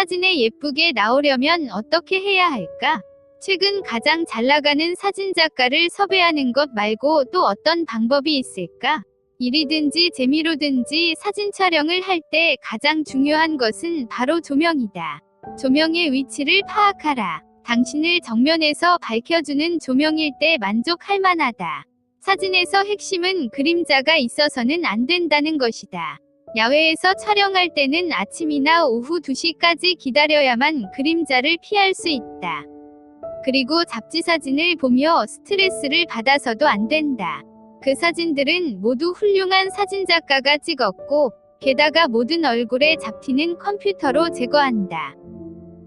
사진에 예쁘게 나오려면 어떻게 해야 할까? 최근 가장 잘 나가는 사진작가를 섭외하는 것 말고 또 어떤 방법이 있을까? 일이든지 재미로든지 사진 촬영을 할 때 가장 중요한 것은 바로 조명이다. 조명의 위치를 파악하라. 당신을 정면에서 밝혀주는 조명일 때 만족할 만하다. 사진에서 핵심은 그림자가 있어서는 안 된다는 것이다. 야외에서 촬영할 때는 아침이나 오후 2시까지 기다려야만 그림자를 피할 수 있다. 그리고 잡지 사진을 보며 스트레스를 받아서도 안 된다. 그 사진들은 모두 훌륭한 사진작가가 찍었고, 게다가 모든 얼굴에 잡티는 컴퓨터로 제거한다.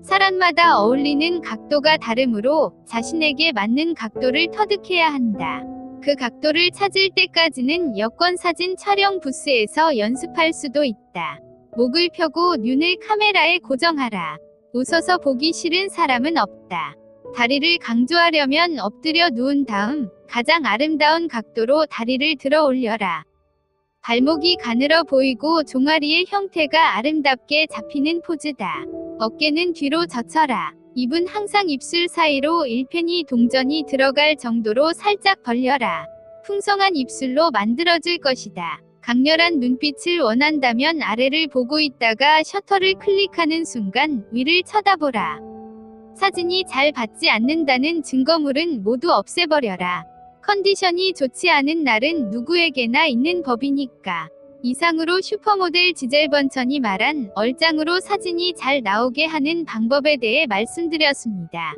사람마다 어울리는 각도가 다르므로 자신에게 맞는 각도를 터득해야 한다. 그 각도를 찾을 때까지는 여권 사진 촬영 부스에서 연습할 수도 있다. 목을 펴고 눈을 카메라에 고정하라. 웃어서 보기 싫은 사람은 없다. 다리를 강조하려면 엎드려 누운 다음 가장 아름다운 각도로 다리를 들어 올려라. 발목이 가늘어 보이고 종아리의 형태가 아름답게 잡히는 포즈다. 어깨는 뒤로 젖혀라. 입은 항상 입술 사이로 1편이 동전이 들어갈 정도로 살짝 벌려라. 풍성한 입술로 만들어줄 것이다. 강렬한 눈빛을 원한다면 아래를 보고 있다가 셔터를 클릭하는 순간 위를 쳐다보라. 사진이 잘 받지 않는다는 증거물은 모두 없애버려라. 컨디션이 좋지 않은 날은 누구에게나 있는 법이니까. 이상으로 슈퍼모델 지젤 번천이 말한 얼짱으로 사진이 잘 나오게 하는 방법에 대해 말씀드렸습니다.